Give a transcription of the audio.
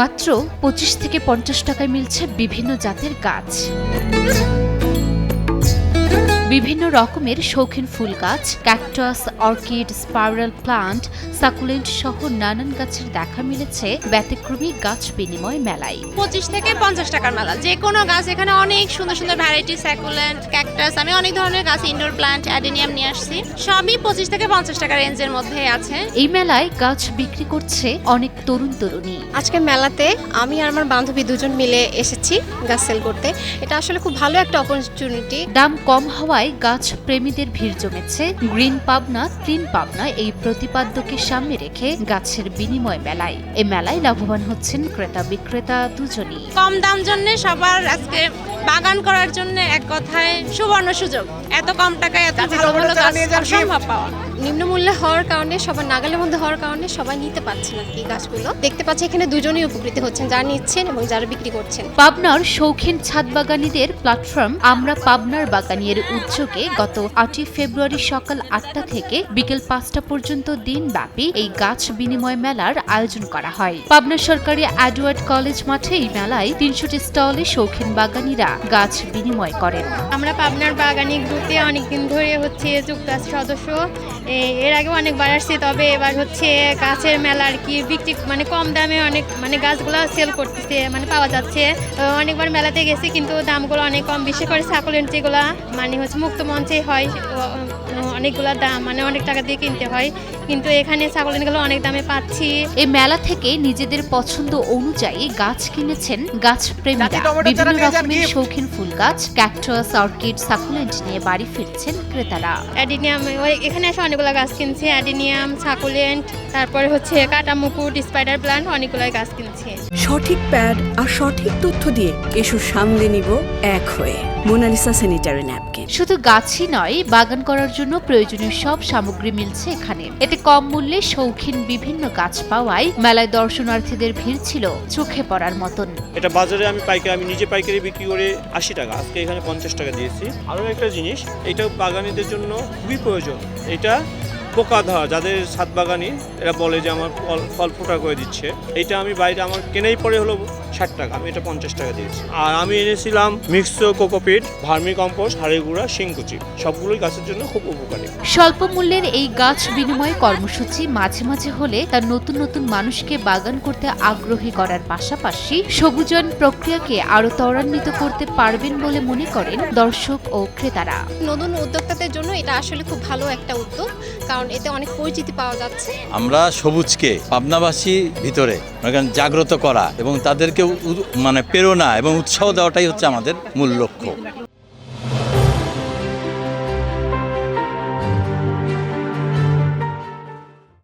মাত্র পঁচিশ থেকে পঞ্চাশ টাকায় মিলছে বিভিন্ন জাতের গাছ। বিভিন্ন রকমের শৌখিন ফুল গাছ cactus orchid spiral plant succulent সহ নানান গাছের দেখা মিলেছে ব্যতিক্রমী গাছ বিনিময় মেলায়। পঁচিশ থেকে পঞ্চাশ টাকার মেলা। যে কোনো গাছ এখানে অনেক সুন্দর সুন্দর ভ্যারাইটি স্যাকুলেন্ট ক্যাকটাস আমি অনেক ধরনের গাছ ইনডোর প্লান্ট অ্যাডেনিয়াম নিয়ে আসছি। সবই পঁচিশ থেকে পঞ্চাশ টাকা রেঞ্জের মধ্যে আছে। এই মেলায় গাছ বিক্রি করছে অনেক তরুণ তরুণী। আজকে মেলাতে আমি আর আমার বান্ধবী দুজন মিলে এসেছি গাছ সেল করতে। এটা আসলে খুব ভালো একটা অপরচুনিটি দাম কম হওয়ায় গাছ প্রেমীদের ভিড় জমেছে। গ্রিন পাবনা ক্লিন পাবনা এই প্রতিপাদ্যকে সামনে রেখে গাছের বিনিময় মেলায়। এ মেলায় লাভবান হচ্ছেন ক্রেতা বিক্রেতা দুজনই। কম দাম জন্য সবার আজকে বাগান করার জন্য এক কথায় সুবর্ণ সুযোগ। এত কম টাকায় এত ভালো ভালো গাছ সম্ভব পাওয়া। নিম্নমূল্যে হওয়ার কারণে সবার নাগালের মধ্যে হওয়ার কারণে সবাই নিতে পারছে না কি গাছগুলো। দেখতে পাচ্ছি এখানে দুজনেই উপকৃত হচ্ছেন যারা নিচ্ছেন এবং যারা বিক্রি করছেন। পাবনার শৌখিন ছাদ বাগানীদের প্ল্যাটফর্ম আমরা পাবনার বাগানির উদ্যোগে গত আটই ফেব্রুয়ারি সকাল আটটা থেকে বিকেল পাঁচটা পর্যন্ত দিন ব্যাপী এই গাছ বিনিময় মেলার আয়োজন করা হয়। পাবনা সরকারি অ্যাডওয়ার্ড কলেজ মাঠে এই মেলায় তিনশোটি স্টলে শৌখিন বাগানীরা গাছ বিনিময় করেন। আমরা পাবনার বাগানি গ্রুপে অনেকদিন ধরে হচ্ছে যুক্ত সদস্য। এর আগে অনেকবার আসছি, তবে এবার হচ্ছে গাছের মেলা আর কি বিক্রি মানে কম দামে অনেক মানে গাছগুলো সেল করতেছে মানে পাওয়া যাচ্ছে। অনেকবার মেলাতে গেছি, কিন্তু দামগুলো অনেক কম, বিশেষ করে সাকুলেন্ট যেগুলো মানে হচ্ছে মুক্ত মঞ্চে হয় অনেকগুলো দাম মানে অনেক টাকা দিয়ে কিনতে হয়। কিন্তু এখানে সাকুলেন্টগুলো অনেক দামে পাচ্ছি। এই মেলা থেকে নিজেদের পছন্দ অনুযায়ী গাছ কিনেছেন গাছ প্রেমীরা। বিভিন্ন রকমের শৌখিন ফুল গাছ ক্যাকটাস অর্কিড সাকুলেন্ট নিয়ে বাড়ি ফিরছেন ক্রেতারা। অ্যাডিনিয়াম ওই এখানে এসে অনেকগুলো গাছ কিনছি। অ্যাডিনিয়াম সাকুলেন্ট তারপরে হচ্ছে কাটা মুকুট স্পাইডার প্লান্ট অনেকগুলো গাছ কিনছি। সঠিক প্যাড আর সঠিক তথ্য দিয়ে এসো সামলে নিব এক হয়ে। Monalisa sanitary napkin. শুধু গাছই নয় বাগান করার জন্য প্রয়োজনীয় সব সামগ্রী মিলছে এখানে। এতে কম মূল্যে শৌখিন বিভিন্ন গাছ পাওয়ায় মেলায় দর্শনার্থীদের ভিড় ছিল চোখে পড়ার মতন। এটা বাজারে আমি পাইকারি আমি নিজে পাইকারি বিক্রি করে আশি টাকা আজকে এখানে পঞ্চাশ টাকা দিয়েছি। আরও একটা জিনিস এটা বাগানিদের জন্য খুবই প্রয়োজন। এটা পোকা ধরা যাদের ছাদ বাগানি এরা বলে যে আমার ফল ফল ফোটা করে দিচ্ছে। এটা আমি বাইরে আমার কেনাই পড়ে হলো ষাট টাকা আমি এটা পঞ্চাশ টাকা দিয়েছি। আর আমি এনেছিলাম মিক্সড কোকোপিট ভার্মি কম্পোস্ট হাড়ি গুঁড়া শিংকুচি। সবগুলোই গাছের জন্য খুব উপকারী। স্বল্প মূল্যের এই গাছ বিনিময় কর্মসূচি মাঝে মাঝে হলে তার নতুন নতুন মানুষকে বাগান করতে আগ্রহী করার পাশাপাশি সবুজায়ন প্রক্রিয়াকে আরও ত্বরান্বিত করতে পারবেন বলে মনে করেন দর্শক ও ক্রেতারা। নতুন উদ্যোক্তাদের জন্য এটা আসলে খুব ভালো একটা উদ্যোগ কারণ এতে অনেক পরিচিতি পাওয়া যাচ্ছে। আমরা সবুজকে পাবনাবাসী ভিতরে জাগ্রত করা এবং তাদেরকে উ- মানে প্রেরণা এবং উৎসাহ দেওয়াটাই হচ্ছে আমাদের মূল লক্ষ্য।